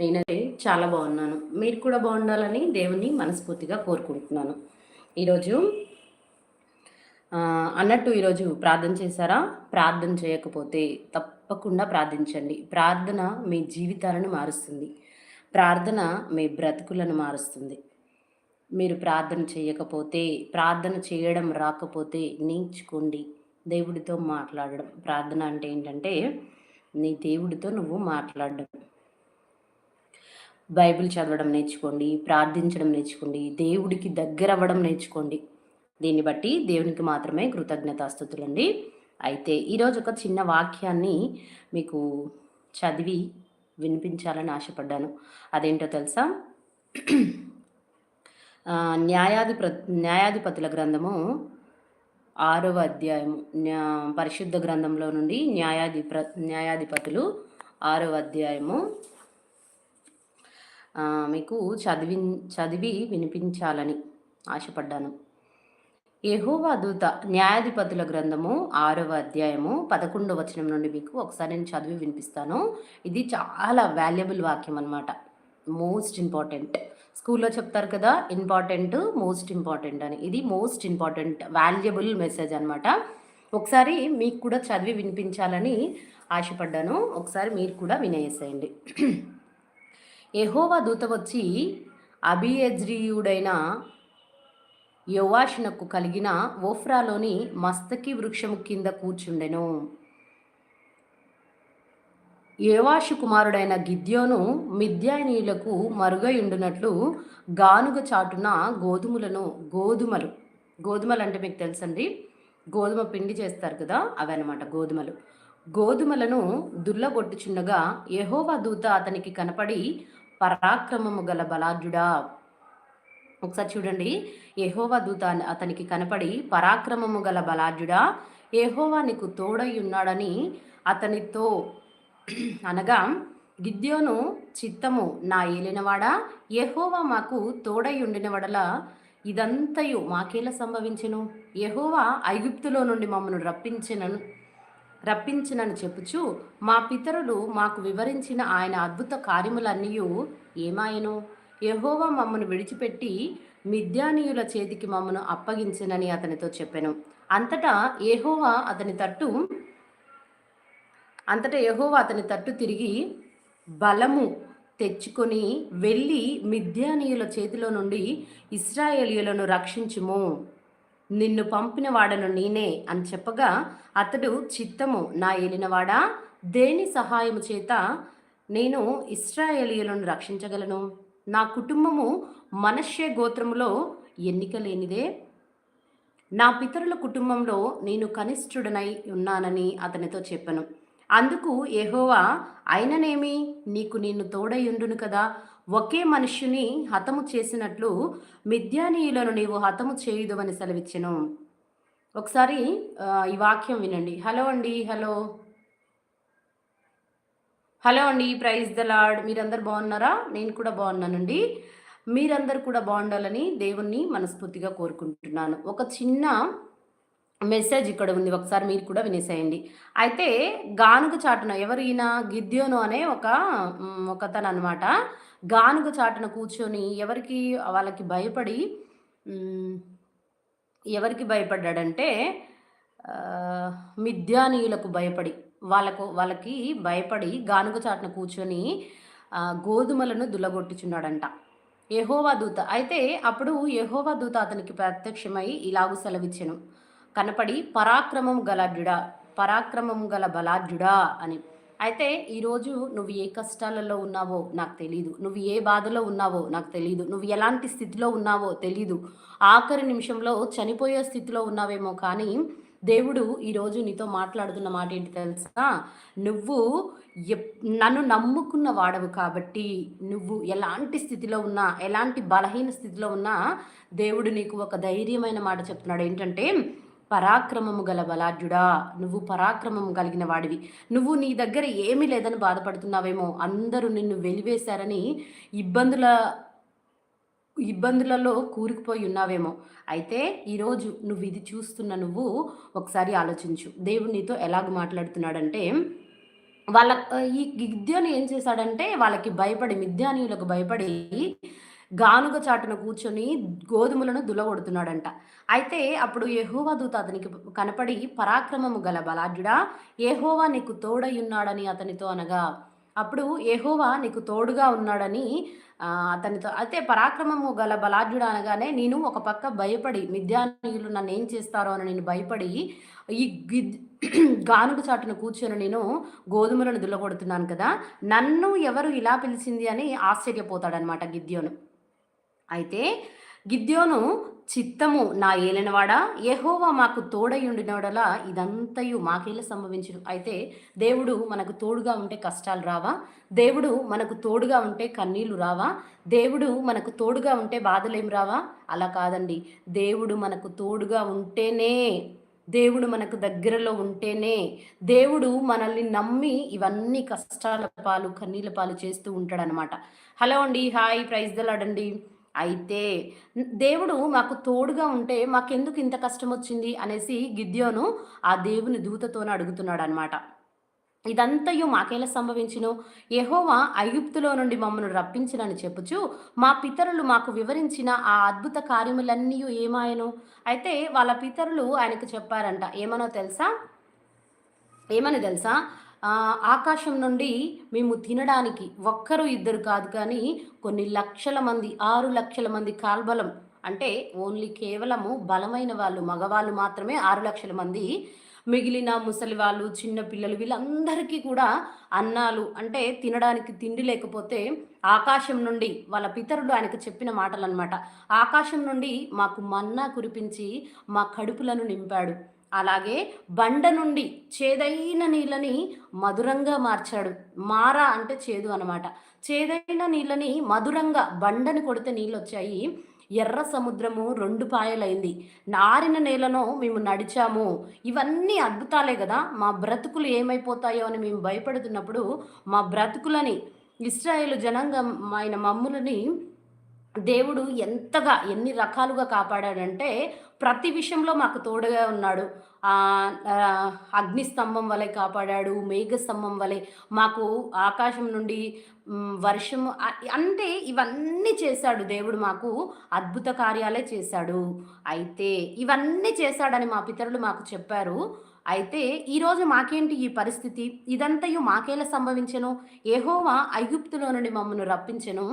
నేనైతే చాలా బాగున్నాను. మీరు కూడా బాగుండాలని దేవుని మనస్ఫూర్తిగా కోరుకుంటున్నాను. ఈరోజు అన్నట్టు ఈరోజు ప్రార్థన చేశారా? ప్రార్థన చేయకపోతే తప్పకుండా ప్రార్థించండి. ప్రార్థన మీ జీవితాలను మారుస్తుంది. ప్రార్థన మీ బ్రతుకులను మారుస్తుంది. మీరు ప్రార్థన చేయకపోతే ప్రార్థన చేయడం రాకపోతే నేర్చుకోండి దేవుడితో మాట్లాడడం. ప్రార్థన అంటే ఏంటంటే నీ దేవుడితో నువ్వు మాట్లాడడం. బైబిల్ చదవడం నేర్చుకోండి ప్రార్థించడం నేర్చుకోండి దేవుడికి దగ్గర అవ్వడం నేర్చుకోండి. దీన్ని బట్టి దేవునికి మాత్రమే కృతజ్ఞతాస్థుతులండి. అయితే ఈరోజు ఒక చిన్న వాక్యాన్ని మీకు చదివి వినిపించాలని ఆశపడ్డాను. అదేంటో తెలుసా? న్యాయాధిప న్యాయాధిపతుల గ్రంథము ఆరవ అధ్యాయము. పరిశుద్ధ గ్రంథంలో నుండి న్యాయాధిప న్యాయాధిపతులు ఆరవ అధ్యాయము మీకు చదివి చదివి వినిపించాలని ఆశపడ్డాను. యహోవా దూత న్యాయాధిపతుల గ్రంథము ఆరవ అధ్యాయము పదకొండవ వచనం నుండి మీకు ఒకసారి నేను చదివి వినిపిస్తాను. ఇది చాలా వాల్యుబుల్ వాక్యం అనమాట మోస్ట్ ఇంపార్టెంట్. స్కూల్లో చెప్తారు కదా ఇంపార్టెంట్ మోస్ట్ ఇంపార్టెంట్ అని. ఇది మోస్ట్ ఇంపార్టెంట్ వాల్యుబుల్ మెసేజ్ అనమాట ఒకసారి మీకు కూడా చదివి వినిపించాలని ఆశపడ్డాను. ఒకసారి మీరు కూడా వినేసేయండి. ఎహోవా దూత వచ్చి అభియజ్రీయుడైన యోవాషునకు కలిగిన ఓఫ్రాలోని మస్తకి వృక్షము కింద కూర్చుండెను. యోవాషు కుమారుడైన గిద్యోను మిద్యానీయులకు మరుగయుండునట్లు గానుగ చాటున గోధుమలను గోధుమలు గోధుమలు అంటే మీకు తెలుసండి? గోధుమ పిండి చేస్తారు కదా అవి అనమాట గోధుమలు. గోధుమలను దుల్లగొట్టుచున్నగా యహోవా దూత అతనికి కనపడి పరాక్రమము గల బలాఢ్యుడా? ఒకసారి చూడండి. ఏహోవా దూత అతనికి కనపడి పరాక్రమము గల బలాఢ్యుడా ఏహోవా నీకు తోడై ఉన్నాడని అతనితో అనగా గిద్యోను చిత్తము నా ఏలినవాడా? యహోవా మాకు తోడై ఉండిన వడల ఇదంతయు మాకేలా సంభవించెను? యహోవా ఐగుప్తులో నుండి మమ్మను రప్పించను రప్పించినని చెప్పుచు మా పితరులు మాకు వివరించిన ఆయన అద్భుత కార్యములన్నీ ఏమాయను? యహోవా మమ్మను విడిచిపెట్టి మిద్యానీయుల చేతికి మమ్మను అప్పగించినని అతనితో చెప్పాను. అంతటా ఏహోవా అతని తట్టు అంతటా యహోవా అతని తట్టు తిరిగి బలము తెచ్చుకొని వెళ్ళి మిద్యానీయుల చేతిలో నుండి ఇస్రాయేలీయులను రక్షించుము. నిన్ను పంపిన వాడను నేనే అని చెప్పగా అతడు చిత్తము నా ఏలినవాడా? దేని సహాయము చేత నేను ఇస్రాయేలీయులను రక్షించగలను? నా కుటుంబము మనష్య గోత్రములో ఎన్నిక లేనిదే? నా పితరుల కుటుంబంలో నేను కనిష్ఠుడనై ఉన్నానని అతనితో చెప్పను. అందుకు ఎహోవా అయిననేమి? నీకు నిన్ను తోడయుండును కదా? ఒకే మనుష్యుని హతము చేసినట్లు మిథ్యానీయులను నీవు హతము చేయుదు అని సెలవిచ్చెను. ఒకసారి ఈ వాక్యం వినండి. హలో అండి హలో. హలో అండి ప్రైజ్ ద లాడ్ మీరందరు బాగున్నారా? నేను కూడా బాగున్నానండి. మీరందరు కూడా బాగుండాలని దేవుణ్ణి మనస్ఫూర్తిగా కోరుకుంటున్నాను. ఒక చిన్న మెసేజ్ ఇక్కడ ఉంది. ఒకసారి మీరు కూడా వినేసేయండి. అయితే గానుగ చాటున ఎవరు ఈయన? గిద్యోను అనే ఒక ఒకతను అనమాట గానుగ చాటున కూర్చొని ఎవరికి వాళ్ళకి భయపడి ఎవరికి భయపడ్డాడంటే మిథ్యానీయులకు భయపడి వాళ్ళకు వాళ్ళకి భయపడి గానుగ చాటున కూర్చొని గోధుమలను దులగొట్టుచున్నాడంట. యహోవా దూత. అయితే అప్పుడు యహోవా దూత అతనికి ప్రత్యక్షమై ఇలాగు సెలవిచ్చెను. కనపడి పరాక్రమం గలడ్యుడా పరాక్రమం గల బలాఢ్యుడా అని. అయితే ఈరోజు నువ్వు ఏ కష్టాలలో ఉన్నావో నాకు తెలీదు. నువ్వు ఏ బాధలో ఉన్నావో నాకు తెలీదు. నువ్వు ఎలాంటి స్థితిలో ఉన్నావో తెలీదు. ఆఖరి నిమిషంలో చనిపోయే స్థితిలో ఉన్నావేమో కానీ దేవుడు ఈరోజు నీతో మాట్లాడుతున్న మాట ఏంటి తెలుసా? నువ్వు నన్ను నమ్ముకున్న వాడవు కాబట్టి నువ్వు ఎలాంటి స్థితిలో ఉన్నా ఎలాంటి బలహీన స్థితిలో ఉన్నా దేవుడు నీకు ఒక ధైర్యమైన మాట చెప్తున్నాడు. ఏంటంటే పరాక్రమము గల బలాఢ్యుడా. నువ్వు పరాక్రమము కలిగిన వాడివి. నువ్వు నీ దగ్గర ఏమీ లేదని బాధపడుతున్నావేమో. అందరూ నిన్ను వెలివేశారని ఇబ్బందుల ఇబ్బందులలో కూరుకుపోయి ఉన్నావేమో. అయితే ఈరోజు నువ్వు ఇది చూస్తున్న నువ్వు ఒకసారి ఆలోచించు. దేవుడు నీతో ఎలాగ మాట్లాడుతున్నాడంటే వాళ్ళ ఈ గిద్యోని ఏం చేశాడంటే వాళ్ళకి భయపడి మిద్యానీయులకు భయపడి గానుగ చాటున కూర్చొని గోధుమలను దులగొడుతున్నాడంట. అయితే అప్పుడు యహోవా దూత అతనికి కనపడి పరాక్రమము గల బలాఢ్యుడా ఏహోవా నీకు తోడయ్యున్నాడని అతనితో అనగా అప్పుడు ఏహోవా నీకు తోడుగా ఉన్నాడని అతనితో అయితే పరాక్రమము గల బలాఢ్యుడు అనగానే నేను ఒక పక్క భయపడి మిద్యానీయులు నన్ను ఏం చేస్తారో అని నేను భయపడి ఈ గిద్ గానుగు చాటున కూర్చొని నేను గోధుమలను దుల్లగొడుతున్నాను కదా నన్ను ఎవరు ఇలా పిలిచింది అని ఆశ్చర్యపోతాడనమాట గిద్యోను. అయితే గిద్యోను చిత్తము నా ఏలినవాడా? యహోవా మాకు తోడయుండినవాడలా ఇదంతయు మాకేలా సంభవించడు అయితే దేవుడు మనకు తోడుగా ఉంటే కష్టాలు రావా? దేవుడు మనకు తోడుగా ఉంటే కన్నీళ్ళు రావా? దేవుడు మనకు తోడుగా ఉంటే బాధలేం రావా? అలా కాదండి. దేవుడు మనకు తోడుగా ఉంటేనే దేవుడు మనకు దగ్గరలో ఉంటేనే దేవుడు మనల్ని నమ్మి ఇవన్నీ కష్టాల పాలు కన్నీళ్ళ పాలు చేస్తూ ఉంటాడనమాట హలో అండి. హాయ్. ప్రైజ్ దలాడండి అయితే దేవుడు మాకు తోడుగా ఉంటే మాకెందుకు ఇంత కష్టం వచ్చింది అనేసి గిద్యోను ఆ దేవుని దూతతోనే అడుగుతున్నాడు అనమాట ఇదంతయు మాకేలా సంభవించును? యహోవా అయుప్తులో నుండి మమ్మల్ని రప్పించినని చెప్పుచు మా పితరులు మాకు వివరించిన ఆ అద్భుత కార్యములన్నీ ఏమాయను? అయితే వాళ్ళ పితరులు ఆయనకు చెప్పారంట ఏమనో తెలుసా? ఏమని తెలుసా? ఆకాశం నుండి మేము తినడానికి ఒక్కరు ఇద్దరు కాదు కానీ కొన్ని లక్షల మంది ఆరు లక్షల మంది కాల్బలం అంటే ఓన్లీ కేవలము బలమైన వాళ్ళు మగవాళ్ళు మాత్రమే ఆరు లక్షల మంది మిగిలిన ముసలి వాళ్ళు చిన్న పిల్లలు వీళ్ళందరికీ కూడా అన్నాలు అంటే తినడానికి తిండి లేకపోతే ఆకాశం నుండి వాళ్ళ పితరుడు ఆయనకు చెప్పిన మాటలు అనమాట ఆకాశం నుండి మాకు మన్నా కురిపించి మా కడుపులను నింపాడు. అలాగే బండ నుండి చేదైన నీళ్ళని మధురంగా మార్చాడు. మారా అంటే చేదు అనమాట చేదైన నీళ్ళని మధురంగా బండని కొడితే నీళ్ళు వచ్చాయి ఎర్ర సముద్రము రెండు పాయలైంది. నారిన నేలను మేము నడిచాము. ఇవన్నీ అద్భుతాలే కదా. మా బ్రతుకులు ఏమైపోతాయో అని మేము భయపడుతున్నప్పుడు మా బ్రతుకులని ఇస్రాయేల్ జనాంగం ఆయన మమ్ములని దేవుడు ఎంతగా ఎన్ని రకాలుగా కాపాడాడంటే ప్రతి విషయంలో మాకు తోడుగా ఉన్నాడు. అగ్నిస్తంభం వలె కాపాడాడు మేఘస్తంభం వలె. మాకు ఆకాశం నుండి వర్షం అంటే ఇవన్నీ చేశాడు దేవుడు మాకు. అద్భుత కార్యాలే చేశాడు. అయితే ఇవన్నీ చేశాడని మా పితరులు మాకు చెప్పారు. అయితే ఈరోజు మాకేంటి ఈ పరిస్థితి? ఇదంతయు మాకేలా సంభవించను? ఏహోవా ఐగుప్తులో నుండి మమ్మల్ని రప్పించను?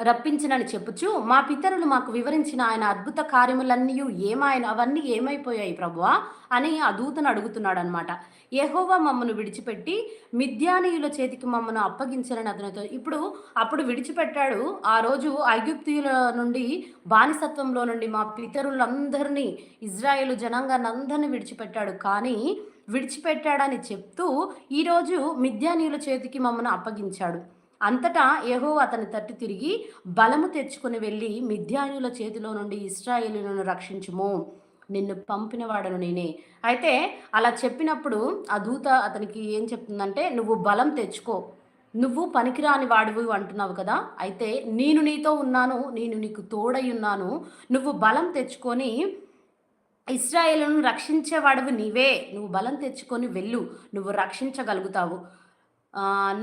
రప్పించినని చెప్పుచు మా పితరులు మాకు వివరించిన ఆయన అద్భుత కార్యములన్నీ ఏమాయన అవన్నీ ఏమైపోయాయి ప్రభువా? అని ఆ దూతను అడుగుతున్నాడు అనమాట యహోవా మమ్మను విడిచిపెట్టి మిద్యానీయుల చేతికి మమ్మను అప్పగించాలని అతనితో ఇప్పుడు అప్పుడు విడిచిపెట్టాడు ఆ రోజు ఐగుప్తియుల నుండి బానిసత్వంలో నుండి మా పితరులందరినీ ఇజ్రాయేల్ జనాంగాన్ని అందరినీ విడిచిపెట్టాడు. కానీ విడిచిపెట్టాడని చెప్తూ ఈరోజు మిద్యానీయుల చేతికి మమ్మను అప్పగించాడు. అంతటా యహో అతని తట్టు తిరిగి బలము తెచ్చుకుని వెళ్ళి మిథ్యానుల చేతిలో నుండి ఇస్రాయేలులను రక్షించుము. నిన్ను పంపినవాడను నేనే. అయితే అలా చెప్పినప్పుడు ఆ దూత అతనికి ఏం చెప్తుందంటే నువ్వు బలం తెచ్చుకో. నువ్వు పనికిరాని వాడివి అంటున్నావు కదా. అయితే నేను నీతో ఉన్నాను నేను నీకు తోడై ఉన్నాను. నువ్వు బలం తెచ్చుకొని ఇస్రాయేలును రక్షించేవాడివి నీవే. నువ్వు బలం తెచ్చుకొని వెళ్ళు. నువ్వు రక్షించగలుగుతావు.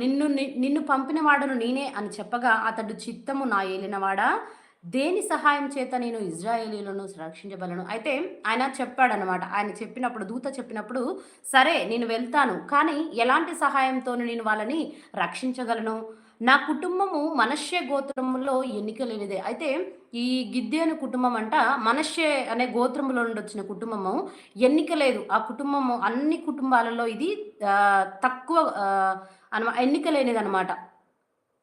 నిన్ను నిన్ను పంపిన వాడను నేనే అని చెప్పగా అతడు చిత్తము నా ఏలినవాడా? దేని సహాయం చేత నేను ఇజ్రాయేలీలను రక్షించగలను అయితే ఆయన చెప్పాడనమాట ఆయన చెప్పినప్పుడు దూత చెప్పినప్పుడు సరే నేను వెళ్తాను కానీ ఎలాంటి సహాయంతో నేను వాళ్ళని రక్షించగలను? నా కుటుంబము మనశ్య గోత్రంలో ఎన్నిక లేనిదే అయితే ఈ గిద్దెను కుటుంబం అంట మనషే అనే గోత్రంలో నుండి వచ్చిన కుటుంబము ఎన్నిక లేదు ఆ కుటుంబము అన్ని కుటుంబాలలో ఇది తక్కువ అనమా ఎన్నిక లేనిదనమాట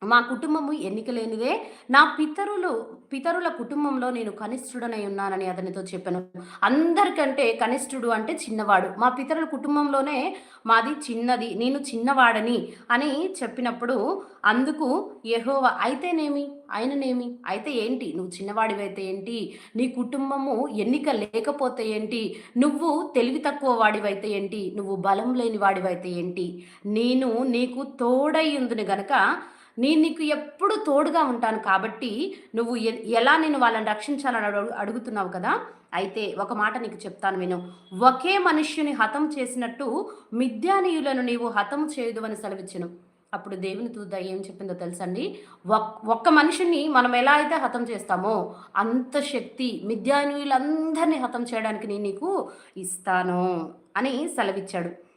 మా కుటుంబము ఎన్నికలేనిదే నా పితరులు పితరుల కుటుంబంలో నేను కనిష్ఠుడనై ఉన్నానని అతనితో చెప్పాను. అందరికంటే కనిష్ఠుడు అంటే చిన్నవాడు. మా పితరుల కుటుంబంలోనే మాది చిన్నది నేను చిన్నవాడని అని చెప్పినప్పుడు అందుకు యహోవ అయితేనేమి? ఆయననేమి? అయితే ఏంటి? నువ్వు చిన్నవాడివైతే ఏంటి? నీ కుటుంబము ఎన్నిక లేకపోతే ఏంటి? నువ్వు తెలివి తక్కువ వాడివైతే ఏంటి? నువ్వు బలం లేని వాడివైతే ఏంటి? నేను నీకు తోడై ఉందిని గనక నేను నీకు ఎప్పుడు తోడుగా ఉంటాను కాబట్టి నువ్వు ఎలా నేను వాళ్ళని రక్షించాలని అడుగుతున్నావు కదా? అయితే ఒక మాట నీకు చెప్తాను విను. ఒకే మనుష్యుని హతం చేసినట్టు మిథ్యానీయులను నీవు హతం చేయదు అని సెలవిచ్చును. అప్పుడు దేవుని దూత ఏం చెప్పిందో తెలుసండి? ఒక్క మనిషిని మనం ఎలా అయితే హతం చేస్తామో అంత శక్తి మిథ్యానీయులందరినీ హతం చేయడానికి నేను నీకు ఇస్తాను అని సెలవిచ్చాడు.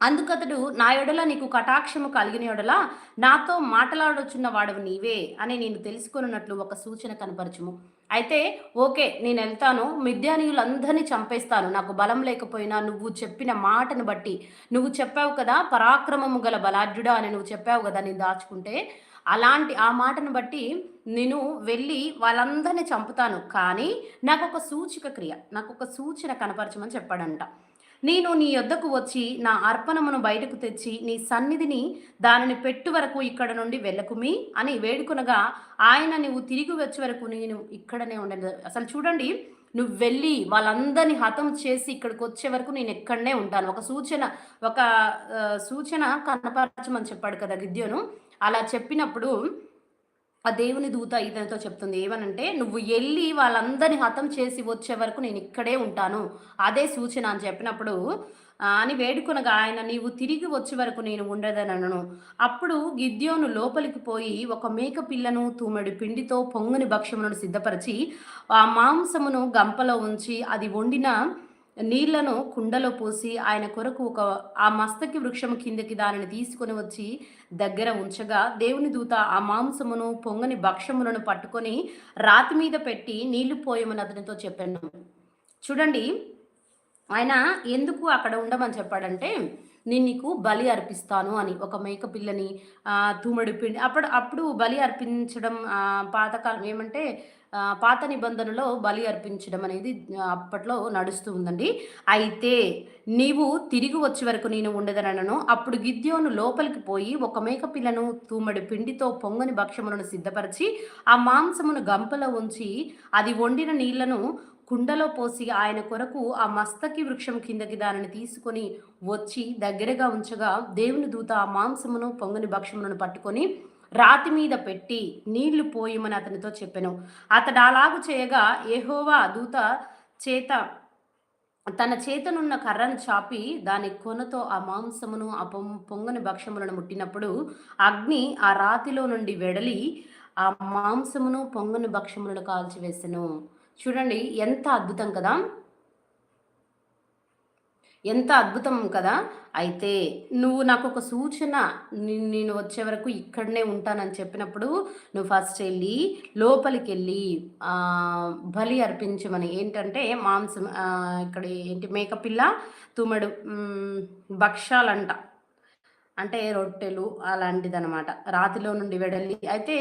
అందుకతడు నా ఎడల నీకు కటాక్షము కలిగిన ఎడల నాతో మాట్లాడొచ్చున్న వాడవు నీవే అని నేను తెలుసుకున్నట్లు ఒక సూచన కనపరచుము. అయితే ఓకే నేను వెళ్తాను మిథ్యానీయులందరినీ చంపేస్తాను. నాకు బలం లేకపోయినా నువ్వు చెప్పిన మాటను బట్టి. నువ్వు చెప్పావు కదా పరాక్రమము గల బలాఢ్యుడా అని నువ్వు చెప్పావు కదా నేను దాచుకుంటే. అలాంటి ఆ మాటను బట్టి నేను వెళ్ళి వాళ్ళందరినీ చంపుతాను. కానీ నాకు ఒక సూచిక క్రియ నాకు ఒక సూచన కనపరచమని చెప్పాడంట. నేను నీ యొద్దకు వచ్చి నా అర్పణమును బయటకు తెచ్చి నీ సన్నిధిని దానిని పెట్టు వరకు ఇక్కడ నుండి వెళ్ళకుమి అని వేడుకొనగా ఆయన నువ్వు తిరిగి వచ్చే వరకు నేను ఇక్కడనే ఉండను. అసలు చూడండి నువ్వు వెళ్ళి వాళ్ళందరినీ హతం చేసి ఇక్కడికి వచ్చే వరకు నేను ఎక్కడనే ఉంటాను. ఒక సూచన ఒక సూచన కనపరచమని చెప్పాడు కదా గిద్యోను. అలా చెప్పినప్పుడు ఆ దేవుని దూత ఇతనితో చెప్తుంది ఏమనంటే నువ్వు వెళ్ళి వాళ్ళందరినీ హతం చేసి వచ్చే వరకు నేను ఇక్కడే ఉంటాను. అదే సూచన అని చెప్పినప్పుడు అని వేడుకొనగా ఆయన నీవు తిరిగి వచ్చే వరకు నేను ఉండదనను అప్పుడు గిద్యోను లోపలికి పోయి ఒక మేక పిల్లను తూమెడు పిండితో పొంగుని భక్ష్యములను సిద్ధపరిచి ఆ మాంసమును గంపలో ఉంచి అది వండిన నీళ్ళను కుండలో పోసి ఆయన కొరకు ఒక ఆ మస్తకి వృక్షము కిందకి దానిని తీసుకొని వచ్చి దగ్గర ఉంచగా దేవుని దూత ఆ మాంసమును పొంగని భక్షములను పట్టుకొని రాతి మీద పెట్టి నీళ్ళు పోయమని అతనితో చెప్పాను. చూడండి ఆయన ఎందుకు అక్కడ ఉండమని చెప్పాడంటే నేను నీకు బలి అర్పిస్తాను అని. ఒక మేక పిల్లని తూమడి పిండి అప్పుడు అప్పుడు బలి అర్పించడం పాతకాలం ఏమంటే పాత నిబంధనలో బలి అర్పించడం అనేది అప్పట్లో నడుస్తూ ఉందండి. అయితే నీవు తిరిగి వచ్చే వరకు నేను ఉండదనను అప్పుడు గిద్యోను లోపలికి పోయి ఒక మేక పిల్లను తూమడి పిండితో పొంగని భక్ష్యములను సిద్ధపరిచి ఆ మాంసమును గంపలో ఉంచి అది వండిన నీళ్ళను కుండలో పోసి ఆయన కొరకు ఆ మస్తకి వృక్షం కిందకి దానిని తీసుకొని వచ్చి దగ్గరగా ఉంచగా దేవుని దూత ఆ మాంసమును పొంగని భక్ష్యములను పట్టుకొని రాతి మీద పెట్టి నీళ్ళు పోయమని అతనితో చెప్పాను. అతడు అలాగు చేయగా ఏహోవా దూత చేత తన చేతనున్న కర్రను చాపి దాని కొనతో ఆ మాంసమును ఆ పొంగని భక్షములను ముట్టినప్పుడు అగ్ని ఆ రాతిలో నుండి వెడలి ఆ మాంసమును పొంగని భక్షములను కాల్చివేసెను. చూడండి ఎంత అద్భుతం కదా! ఎంత అద్భుతం కదా. అయితే నువ్వు నాకు ఒక సూచన నేను వచ్చే వరకు ఇక్కడనే ఉంటానని చెప్పినప్పుడు నువ్వు ఫస్ట్ వెళ్ళి లోపలికి వెళ్ళి బలి అర్పించమని. ఏంటంటే మాంసం ఇక్కడ ఏంటి మేకపిల్ల తుమ్మడు భక్షాలంట. అంటే రొట్టెలు అలాంటిదనమాట రాతిలో నుండి వెడలి అయితే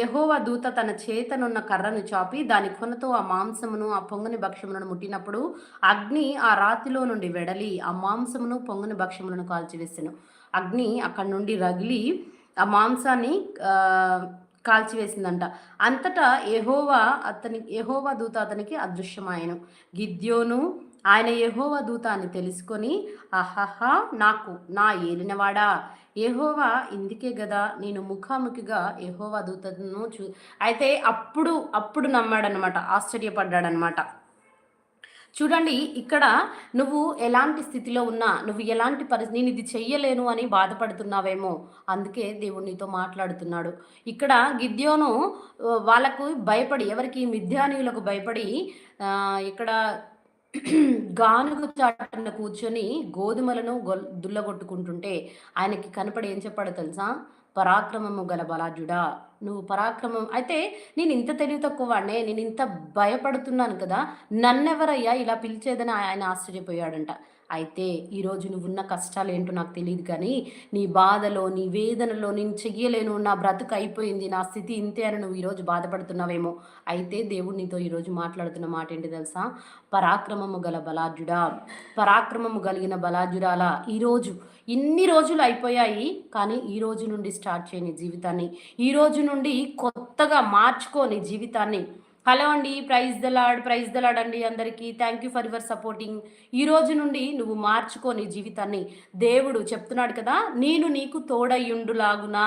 యహోవ దూత తన చేతనున్న కర్రను చాపి దాని కొనతో ఆ మాంసమును ఆ పొంగని భక్ష్యములను ముట్టినప్పుడు అగ్ని ఆ రాతిలో నుండి వెడలి ఆ మాంసమును పొంగని భక్ష్యములను కాల్చివేసాను. అగ్ని అక్కడి నుండి రగిలి ఆ మాంసాన్ని కాల్చివేసిందంట. అంతటా ఎహోవా అతని ఎహోవా దూత అతనికి అదృశ్యమాయను. గిద్యోను ఆయన యహోవ దూత అని తెలుసుకొని అహహా నాకు నా ఏలినవాడా? యహోవా ఇందుకే కదా నేను ముఖాముఖిగా యహోవా దూతను చూ అయితే అప్పుడు అప్పుడు నమ్మాడనమాట ఆశ్చర్యపడ్డాడనమాట చూడండి ఇక్కడ నువ్వు ఎలాంటి స్థితిలో ఉన్నా నువ్వు ఎలాంటి పరిస్థితి నేను ఇది చెయ్యలేను అని బాధపడుతున్నావేమో అందుకే దేవుడు నీతో మాట్లాడుతున్నాడు. ఇక్కడ గిద్యోను వాళ్ళకు భయపడి ఎవరికి మిథ్యానీయులకు భయపడి ఇక్కడ గానుగు చాటున కూర్చొని గోధుమలను గొల్ దుల్లగొట్టుకుంటుంటే ఆయనకి కనపడి ఏం చెప్పాడో తెలుసా? పరాక్రమము గల బలాజుడా నువ్వు పరాక్రమం. అయితే నేను ఇంత తెలివి తక్కువ వాడినే నేను ఇంత భయపడుతున్నాను కదా నన్నెవరయ్యా ఇలా పిలిచేదని ఆయన ఆశ్చర్యపోయాడంట. అయితే ఈరోజు నువ్వు ఉన్న కష్టాలు ఏంటో నాకు తెలియదు కానీ నీ బాధలో నీ వేదనలో నేను చెయ్యలేను నా బ్రతుకు అయిపోయింది నా స్థితి ఇంతే అని నువ్వు ఈరోజు బాధపడుతున్నావేమో. అయితే దేవుడు నీతో ఈరోజు మాట్లాడుతున్న మాట ఏంటి తెలుసా? పరాక్రమము గల బలాజుడా పరాక్రమము కలిగిన బలాజుడాల ఈరోజు ఇన్ని రోజులు అయిపోయాయి కానీ ఈ రోజు నుండి స్టార్ట్ చేయని జీవితాన్ని. ఈ రోజు నుండి కొత్తగా మార్చుకోని జీవితాన్ని. హలో అండి praise the Lord praise the Lord అండి అందరికీ. Thank you for your supporting ఈ రోజు నుండి నువ్వు మార్చుకోని జీవితాన్ని. దేవుడు చెప్తున్నాడు కదా నేను నీకు తోడయ్యుండులాగునా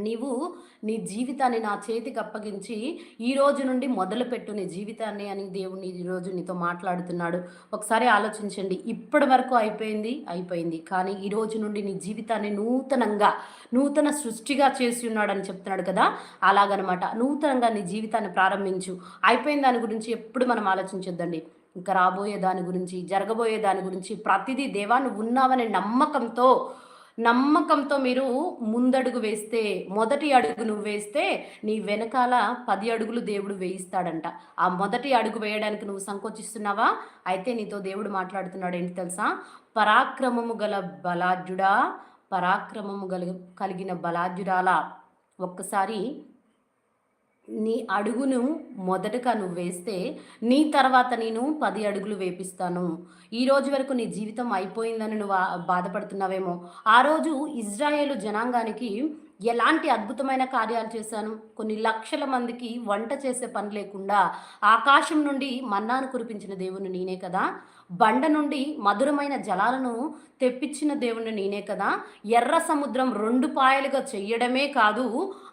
నీవు నీ జీవితాన్ని నా చేతికి అప్పగించి ఈ రోజు నుండి మొదలుపెట్టు నీ జీవితాన్ని అని దేవుని ఈరోజు నీతో మాట్లాడుతున్నాడు. ఒకసారి ఆలోచించండి. ఇప్పటి వరకు అయిపోయింది? అయిపోయింది. కానీ ఈ రోజు నుండి నీ జీవితాన్ని నూతనంగా నూతన సృష్టిగా చేసి ఉన్నాడని చెప్తున్నాడు కదా? అలాగనమాట. నూతనంగా నీ జీవితాన్ని ప్రారంభించు. అయిపోయిన దాని గురించి ఎప్పుడు మనం ఆలోచించొద్దండి. ఇంకా రాబోయే దాని గురించి జరగబోయే దాని గురించి ప్రతిదీ దేవా నువ్వు ఉన్నావనే నమ్మకంతో నమ్మకంతో మీరు ముందడుగు వేస్తే మొదటి అడుగు నువ్వు వేస్తే నీ వెనకాల పది అడుగులు దేవుడు వేయిస్తాడంట. ఆ మొదటి అడుగు వేయడానికి నువ్వు సంకోచిస్తున్నావా? అయితే నీతో దేవుడు మాట్లాడుతున్నాడు. ఏంటి తెలుసా? పరాక్రమము గల బలాఢ్యుడా పరాక్రమము గల కలిగిన బలాఢ్యురాలా ఒక్కసారి నీ అడుగును మొదటగా నువ్వు వేస్తే నీ తర్వాత నేను పది అడుగులు వేపిస్తాను. ఈ రోజు వరకు నీ జీవితం అయిపోయిందని నువ్వు బాధపడుతున్నావేమో. ఆ రోజు ఇజ్రాయేలు జనాంగానికి ఎలాంటి అద్భుతమైన కార్యాలు చేశాను? కొన్ని లక్షల మందికి వంట చేసే పని లేకుండా ఆకాశం నుండి మన్నాను కురిపించిన దేవుని నేనే కదా? బండ నుండి మధురమైన జలాలను తెప్పించిన దేవుని నేనే కదా? ఎర్ర సముద్రం రెండు పాయలుగా చెయ్యడమే కాదు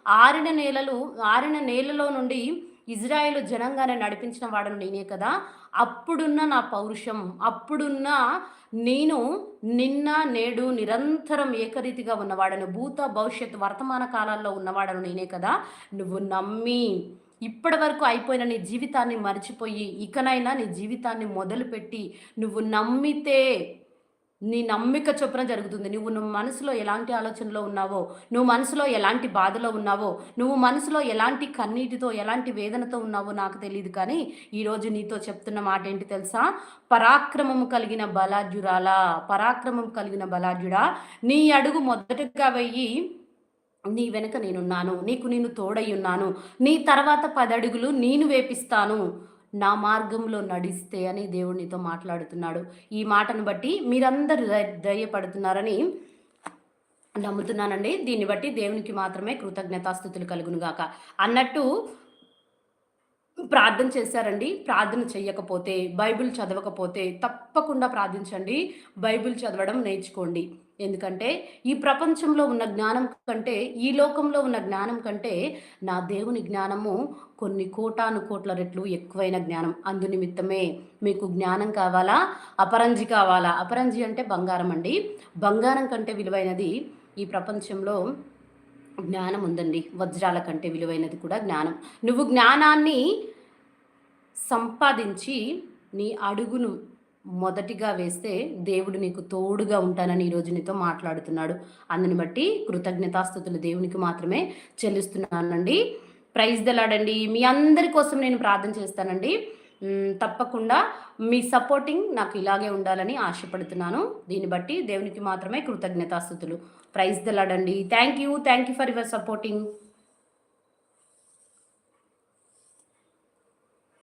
ఆరిన నేలలు ఆరిన నేలలో నుండి ఇజ్రాయేల్ జనంగానే నడిపించిన వాడను నేనే కదా. అప్పుడున్న నా పౌరుషం అప్పుడున్న నేను నిన్న నేడు నిరంతరం ఏకరీతిగా ఉన్నవాడను భూత భవిష్యత్ వర్తమాన కాలాల్లో ఉన్నవాడను నేనే కదా. నువ్వు నమ్మి ఇప్పటి వరకు అయిపోయిన నీ జీవితాన్ని మర్చిపోయి ఇకనైనా నీ జీవితాన్ని మొదలుపెట్టి నువ్వు నమ్మితే నీ నమ్మిక చొప్పున జరుగుతుంది. నువ్వు నువ్వు మనసులో ఎలాంటి ఆలోచనలో ఉన్నావో నువ్వు మనసులో ఎలాంటి బాధలో ఉన్నావో నువ్వు మనసులో ఎలాంటి కన్నీటితో ఎలాంటి వేదనతో ఉన్నావో నాకు తెలియదు కానీ ఈరోజు నీతో చెప్తున్న మాట ఏంటి తెలుసా? పరాక్రమము కలిగిన బలాజ్యురాలా పరాక్రమం కలిగిన బలాజ్యుడా నీ అడుగు మొదటగా వెయ్యి నీ వెనుక నేనున్నాను నీకు నేను తోడై ఉన్నాను నీ తర్వాత పదడుగులు నేను వేపిస్తాను. నా మార్గంలో నడిస్తే అని దేవునితో మాట్లాడుతున్నాడు. ఈ మాటను బట్టి మీరందరూ ధైర్యపడుతున్నారని నమ్ముతున్నానండి. దీన్ని బట్టి దేవునికి మాత్రమే కృతజ్ఞతాస్థుతులు కలుగునుగాక అన్నట్టు ప్రార్థన చేశారండి. ప్రార్థన చేయకపోతే బైబిల్ చదవకపోతే తప్పకుండా ప్రార్థించండి. బైబిల్ చదవడం నేర్చుకోండి. ఎందుకంటే ఈ ప్రపంచంలో ఉన్న జ్ఞానం కంటే ఈ లోకంలో ఉన్న జ్ఞానం కంటే నా దేవుని జ్ఞానము కొన్ని కోటాను కోట్ల రెట్లు ఎక్కువైన జ్ఞానం. అందు నిమిత్తమే మీకు జ్ఞానం కావాలా? అపరంజి కావాలా? అపరంజి అంటే బంగారం అండి. బంగారం కంటే విలువైనది ఈ ప్రపంచంలో జ్ఞానం ఉందండి. వజ్రాల కంటే విలువైనది కూడా జ్ఞానం. నువ్వు జ్ఞానాన్ని సంపాదించి నీ అడుగును మొదటిగా వేస్తే దేవుడు నీకు తోడుగా ఉంటానని ఈరోజు నీతో మాట్లాడుతున్నాడు. అందుని బట్టి కృతజ్ఞతాస్థుతులు దేవునికి మాత్రమే చెల్లిస్తున్నానండి. ప్రైజ్ దలాడండి మీ అందరి కోసం నేను ప్రార్థన చేస్తానండి. తప్పకుండా మీ సపోర్టింగ్ నాకు ఇలాగే ఉండాలని ఆశపడుతున్నాను. దీన్ని బట్టి దేవునికి మాత్రమే కృతజ్ఞతాస్థుతులు. Praise దలాడండి thank you. Thank you for your supporting.